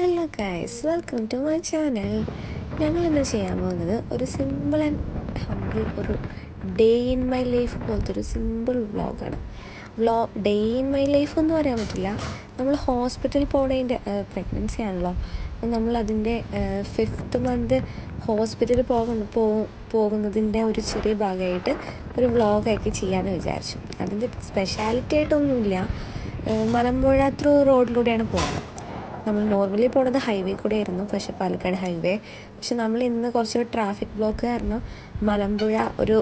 Hello guys welcome to my channel ഞങ്ങൾ ഇന്ന് ചെയ്യാൻ പോകുന്നത് ഒരു സിമ്പിൾ ആൻഡ് ഹമ്പിൾ ഒരു ഡേ ഇൻ മൈ ലൈഫ് പോലത്തെ ഒരു സിമ്പിൾ വ്ളോഗാണ് vlog day in my life എന്ന് പറയാൻ പറ്റില്ല. നമ്മൾ ഹോസ്പിറ്റലിൽ പോണതിന്റെ പ്രഗ്നൻസി ആണല്ലോ. അതിന്റെ ഫിഫ്ത്ത് മന്ത് ഹോസ്പിറ്റലിൽ പോകുന്ന പോകുന്നതിന്റെ ഒരു ചെറിയ ഭാഗമായിട്ട് ഒരു വ്ളോഗാക്കി ചെയ്യാമെന്ന് വിചാരിച്ചു. അതിന്റെ സ്പെഷ്യാലിറ്റി ആയിട്ടൊന്നുമില്ല. മലമ്പുഴ ത്രൂ റോഡിലൂടെയാണ് പോകുന്നത്. നമ്മൾ നോർമലി പോണത് ഹൈവേ കൂടെ ആയിരുന്നു പക്ഷെ പാലക്കാട് ഹൈവേ പക്ഷെ നമ്മൾ ഇന്ന് കുറച്ച് ട്രാഫിക് ബ്ലോക്ക് കാരണം മലമ്പുഴ ഒരു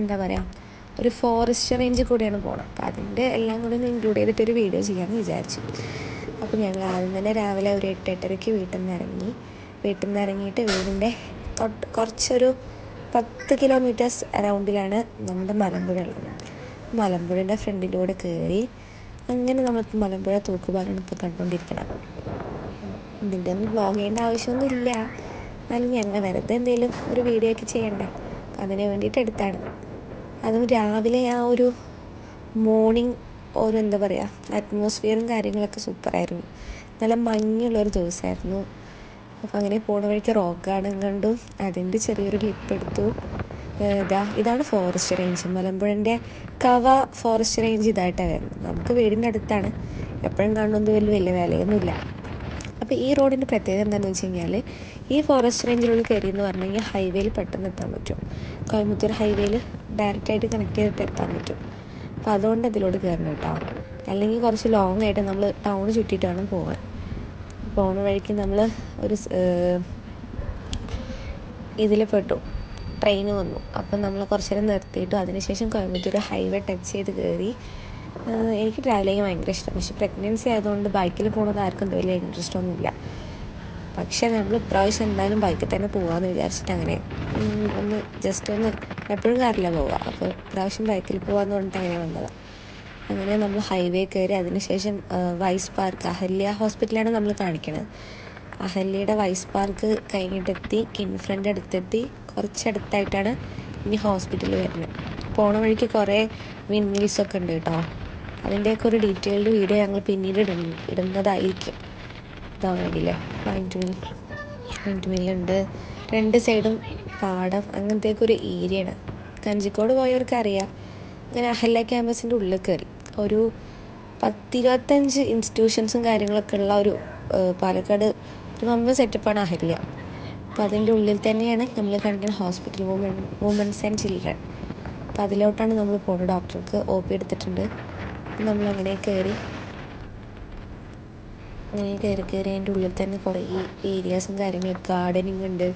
എന്താ പറയുക ഒരു ഫോറസ്റ്റ് റേഞ്ച് കൂടെയാണ് പോകണം അപ്പോൾ അതിന്റെ എല്ലാം കൂടെ ഒന്ന് ഇൻക്ലൂഡ് ചെയ്തിട്ട് ഒരു വീഡിയോ ചെയ്യാമെന്ന് വിചാരിച്ചു. അപ്പോൾ ഞങ്ങൾ ആദ്യം തന്നെ രാവിലെ ഒരു എട്ട് എട്ടരയ്ക്ക് വീട്ടിൽ നിന്ന് ഇറങ്ങി. വീട്ടിൽ നിന്ന് ഇറങ്ങിയിട്ട് വീടിന്റെ തൊട്ട് കുറച്ചൊരു പത്ത് കിലോമീറ്റേഴ്സ് അറൗണ്ടിലാണ് നമ്മുടെ മലമ്പുഴ ഉള്ളത്. മലമ്പുഴന്റെ ഫ്രണ്ടിലൂടെ കയറി അങ്ങനെ നമ്മൾ മലമ്പുഴ തൂക്കുപാലം ഇപ്പോൾ കണ്ടുകൊണ്ടിരിക്കണം. ഇതിന്റെ ഒന്നും വ്ളോഗ് ചെയ്യേണ്ട ആവശ്യമൊന്നുമില്ല. എന്നാലും ഞങ്ങൾ വെറുതെ എന്തെങ്കിലും ഒരു വീഡിയോ ഒക്കെ ചെയ്യണ്ടേ? അതിന് വേണ്ടിയിട്ട് എടുത്താണ്. അതും രാവിലെ ആ ഒരു മോർണിംഗ് ഒരു എന്താ പറയുക അറ്റ്മോസ്ഫിയറും കാര്യങ്ങളൊക്കെ സൂപ്പറായിരുന്നു നല്ല മഞ്ഞുള്ളൊരു ദിവസമായിരുന്നു അപ്പോൾ അങ്ങനെ പോണ വഴിക്ക് റോക്ക് ഗാർഡൻ കണ്ടു. അതിന്റെ ചെറിയൊരു ക്ലിപ്പ് എടുത്തു. ഇതാ ഇതാണ് ഫോറസ്റ്റ് റേഞ്ച് മലമ്പുഴന്റെ കവ ഫോറസ്റ്റ് റേഞ്ച് ഇതായിട്ടാണ് വരുന്നത്. നമുക്ക് വീടിന്റെ അടുത്താണ് എപ്പോഴും കാണുന്നത് വലിയ വലിയ വിലയൊന്നുമില്ല. അപ്പോൾ ഈ റോഡിന്റെ പ്രത്യേകത എന്താണെന്ന് വെച്ച് കഴിഞ്ഞാൽ ഈ ഫോറസ്റ്റ് റേഞ്ചിലുള്ള കയറി എന്ന് പറഞ്ഞു കഴിഞ്ഞാൽ ഹൈവേയിൽ പെട്ടെന്ന് എത്താൻ പറ്റും. കോയമ്പത്തൂർ ഹൈവേയിൽ ഡയറക്റ്റായിട്ട് കണക്ട് ചെയ്തിട്ട് എത്താൻ പറ്റും. അപ്പോൾ അതുകൊണ്ട് ഇതിലോട്ട് കയറണം കേട്ടോ. അല്ലെങ്കിൽ കുറച്ച് ലോങ് ആയിട്ട് നമ്മൾ ടൗൺ വേണം പോകാൻ പോകുന്ന വഴിക്ക് നമ്മൾ ഒരു ഇതിൽ പെട്ടു. ട്രെയിൻ വന്നു. അപ്പം നമ്മൾ കുറച്ച് നേരം നിർത്തിയിട്ടു. അതിനുശേഷം കോയമ്പത്തൂർ ഹൈവേ ടച്ച് ചെയ്ത് കയറി എനിക്ക് ട്രാവൽ ചെയ്യാൻ ഭയങ്കര ഇഷ്ടമാണ് പക്ഷേ പ്രഗ്നൻസി ആയതുകൊണ്ട് ബൈക്കിൽ പോകുന്നത് ആർക്കും വലിയ ഇൻട്രസ്റ്റ് ഒന്നുമില്ല. പക്ഷേ നമ്മൾ ഇപ്രാവശ്യം എന്തായാലും ബൈക്കിൽ തന്നെ പോകാമെന്ന് വിചാരിച്ചിട്ട് അങ്ങനെ ഒന്ന് ജസ്റ്റ് ഒന്ന് എപ്പോഴും കാറില്ല പോവുക. അപ്പോൾ ഇപ്രാവശ്യം ബൈക്കിൽ പോകാമെന്ന് പറഞ്ഞിട്ട് അങ്ങനെ വന്നതാണ് അങ്ങനെ നമ്മൾ ഹൈവേ കയറി. അതിനുശേഷം വൈസ് പാർക്ക് അഹല്യ ഹോസ്പിറ്റലാണ് നമ്മൾ കാണിക്കണത്. അഹല്യയുടെ വൈസ് പാർക്ക് കഴിഞ്ഞിട്ടെത്തി കിൻഫ്രണ്ട് അടുത്തെത്തി. കുറച്ചടുത്തായിട്ടാണ് ഇനി ഹോസ്പിറ്റൽ വരുന്നത്. പോണ വഴിക്ക് കുറേ വിൻമിൽസൊക്കെ ഉണ്ട് കേട്ടോ. അതിന്റെയൊക്കെ ഒരു ഡീറ്റെയിൽഡ് വീഡിയോ ഞങ്ങൾ പിന്നീട് ഇടുന്ന ഇടുന്നതായിരിക്കും. ഇതാ വേണ്ടിയില്ലേ പൈന്റ് മിൽ പൈന്റ് മില്ലുണ്ട് രണ്ട് സൈഡും പാടം. അങ്ങനത്തെയൊക്കെ ഒരു ഏരിയയാണ് കഞ്ചിക്കോട് പോയവർക്ക് അറിയാം. അങ്ങനെ അഹല്ല ക്യാമ്പസിന്റെ ഉള്ളിൽ കയറി. ഒരു പത്തിരുപത്തഞ്ച് ഇൻസ്റ്റിറ്റ്യൂഷൻസും കാര്യങ്ങളൊക്കെ ഉള്ള ഒരു പാലക്കാട് ഒരു വമ്പൻ സെറ്റപ്പാണ് അഹല്യ. അപ്പോൾ അതിന്റെ ഉള്ളിൽ തന്നെയാണ് നമ്മൾ കാണിക്കുന്ന hospital woman women's and children അപ്പോൾ അതിലോട്ടാണ് നമ്മൾ പോകുന്നത് ഡോക്ടർക്ക് ഒ പി എടുത്തിട്ടുണ്ട്. നമ്മൾ അങ്ങനെ കയറി അങ്ങനെ കയറി കയറി അതിന്റെ ഉള്ളിൽ തന്നെ കുറേ ഏരിയാസും കാര്യങ്ങളൊക്കെ ഗാർഡനിങ് ഉണ്ട്.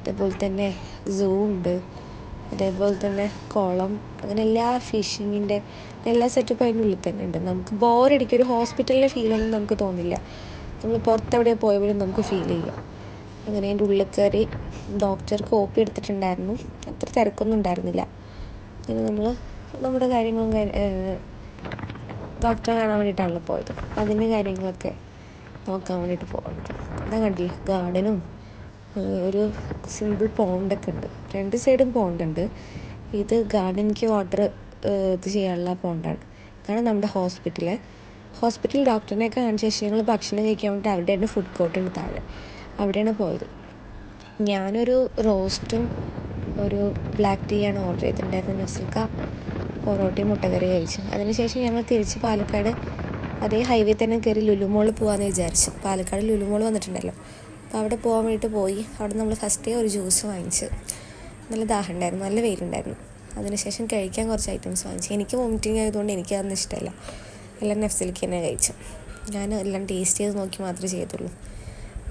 അതേപോലെ തന്നെ സൂ ഉണ്ട്. അതേപോലെ തന്നെ കുളം അങ്ങനെ എല്ലാ ഫിഷിങ്ങിന്റെ എല്ലാ സെറ്റപ്പും അതിന്റെ ഉള്ളിൽ തന്നെ ഉണ്ട്. നമുക്ക് ബോറടിക്കും ഒരു ഹോസ്പിറ്റലിലെ ഫീലൊന്നും നമുക്ക് തോന്നില്ല. നമ്മൾ അവിടെ പോയവരും നമുക്ക് ഫീൽ ചെയ്യാം. അങ്ങനെ അതിന്റെ ഉള്ളിൽ കയറി ഡോക്ടർക്ക് ഒ പി എടുത്തിട്ടുണ്ടായിരുന്നു. അത്ര തിരക്കൊന്നും ഉണ്ടായിരുന്നില്ല. അങ്ങനെ നമ്മൾ നമ്മുടെ കാര്യങ്ങളും ഡോക്ടറെ കാണാൻ വേണ്ടിയിട്ടാണല്ലോ പോയത്. അതിന്റെ കാര്യങ്ങളൊക്കെ നോക്കാൻ വേണ്ടിയിട്ട് പോകുന്നത് ഇതാ കണ്ടില്ലേ ഗാർഡനും ഒരു സിമ്പിൾ പോണ്ടൊക്കെ ഉണ്ട്. രണ്ട് സൈഡും പോണ്ടുണ്ട് ഇത് ഗാർഡനിക്ക് വാട്ടർ ഇത് ചെയ്യാനുള്ള പോണ്ടാണ് കാരണം നമ്മുടെ ഹോസ്പിറ്റൽ ഹോസ്പിറ്റൽ ഡോക്ടറിനെയൊക്കെ കാണിച്ച ശേഷം ഞങ്ങൾ ഭക്ഷണം കഴിക്കാൻ വേണ്ടിയിട്ട് അവിടെയാണ് ഫുഡ് കോർട്ട് ഉണ്ട് താഴെ. അവിടെയാണ് പോയത്. ഞാനൊരു റോസ്റ്റും ഒരു ബ്ലാക്ക് ടീയാണ് ഓർഡർ ചെയ്തിട്ടുണ്ടായിരുന്നത്. നസുൽക്ക പൊറോട്ടയും മുട്ടക്കറി കഴിച്ചു. അതിനുശേഷം ഞങ്ങൾ തിരിച്ച് പാലക്കാട് അതേ ഹൈവേ തന്നെ കയറി ലുലുമോൾ പോകാമെന്ന് വിചാരിച്ചു. പാലക്കാട് ലുലുമോൾ വന്നിട്ടുണ്ടല്ലോ. അപ്പോൾ അവിടെ പോകാൻ വേണ്ടിയിട്ട് പോയി. അവിടെ നമ്മൾ ഫസ്റ്റ് ഒരു ജ്യൂസ് വാങ്ങിച്ച്. നല്ല ദാഹം ഉണ്ടായിരുന്നു. നല്ല വെയിലുണ്ടായിരുന്നു. അതിനുശേഷം കഴിക്കാൻ കുറച്ച് ഐറ്റംസ് വാങ്ങിച്ചു. എനിക്ക് വോമിറ്റിംഗ് ആയതുകൊണ്ട് എനിക്ക് അതൊന്നും ഇഷ്ടമല്ല. എല്ലാം നെഫ്സിലേക്ക് തന്നെ കഴിച്ചു. ഞാൻ എല്ലാം ടേസ്റ്റ് ചെയ്ത് നോക്കി മാത്രമേ ചെയ്തുള്ളൂ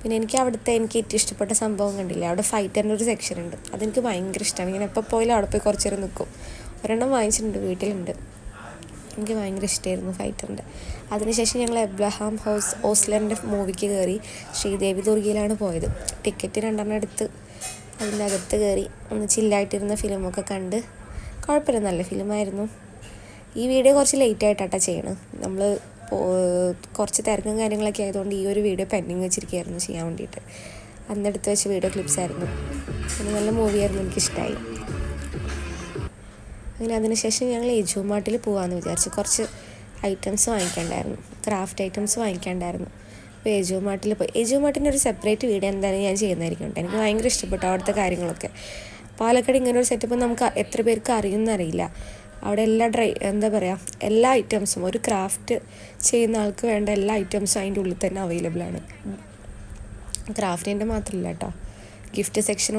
പിന്നെ എനിക്ക് അവിടുത്തെ എനിക്ക് ഏറ്റവും ഇഷ്ടപ്പെട്ട സംഭവം കണ്ടില്ല? അവിടെ ഫൈറ്ററിന്റെ ഒരു സെക്ഷൻ ഉണ്ട്. അതെനിക്ക് ഭയങ്കര ഇഷ്ടമാണ് ഞാൻ എപ്പോൾ പോയാലും അവിടെ പോയി കുറച്ച് നേരം നിൽക്കും ഒരെണ്ണം വാങ്ങിച്ചിട്ടുണ്ട് വീട്ടിലുണ്ട്. എനിക്ക് ഭയങ്കര ഇഷ്ടമായിരുന്നു ഫൈറ്ററിന്റെ അതിനുശേഷം ഞങ്ങൾ എബ്രഹാം ഹൗസ് ഓസ്ലറിന്റെ മൂവിക്ക് കയറി ശ്രീദേവി ദുർഗയിലാണ് പോയത്. ടിക്കറ്റ് രണ്ടെണ്ണം എടുത്ത് അതിന്റെ അകത്ത് കയറി ഒന്ന് ചില്ലായിട്ടിരുന്ന ഫിലിമൊക്കെ കണ്ട്. കുഴപ്പമില്ല. നല്ല ഫിലിമായിരുന്നു ഈ വീഡിയോ കുറച്ച് ലേറ്റ് ആയിട്ടാണ് ചെയ്യണം നമ്മൾ കുറച്ച് തിരക്കും കാര്യങ്ങളൊക്കെ ആയതുകൊണ്ട് ഈ ഒരു വീഡിയോ പെൻഡിങ് വെച്ചിരിക്കുകയായിരുന്നു ചെയ്യാൻ വേണ്ടിയിട്ട്. അന്നെടുത്ത് വെച്ച വീഡിയോ ക്ലിപ്സ് ആയിരുന്നു. അത് നല്ല മൂവിയായിരുന്നു എനിക്കിഷ്ടമായി അങ്ങനെ അതിനുശേഷം ഞങ്ങൾ എജു മാർട്ടിൽ പോകാമെന്ന് വിചാരിച്ചു. കുറച്ച് ഐറ്റംസ് വാങ്ങിക്കാണ്ടായിരുന്നു. ക്രാഫ്റ്റ് ഐറ്റംസ് വാങ്ങിക്കാണ്ടായിരുന്നു. അപ്പോൾ എജു മാർട്ടിൽ പോയി. എജു മാർട്ടിന്റെ ഒരു സെപ്പറേറ്റ് വീഡിയോ എന്തായാലും ഞാൻ ചെയ്യുന്നതായിരിക്കും എനിക്ക് ഭയങ്കര ഇഷ്ടപ്പെട്ടു അവിടുത്തെ കാര്യങ്ങളൊക്കെ. പാലക്കാട് ഇങ്ങനെ ഒരു സെറ്റപ്പ് നമുക്ക് എത്ര പേർക്ക് അറിയുമെന്നറിയില്ല അവിടെ എല്ലാ ഡ്രൈ എന്താ പറയുക എല്ലാ ഐറ്റംസും ഒരു ക്രാഫ്റ്റ് ചെയ്യുന്ന ആൾക്ക് വേണ്ട എല്ലാ ഐറ്റംസും അതിന്റെ ഉള്ളിൽ തന്നെ അവൈലബിൾ ആണ്. ക്രാഫ്റ്റിന്റെ മാത്രമല്ല കേട്ടോ ഗിഫ്റ്റ് സെക്ഷൻ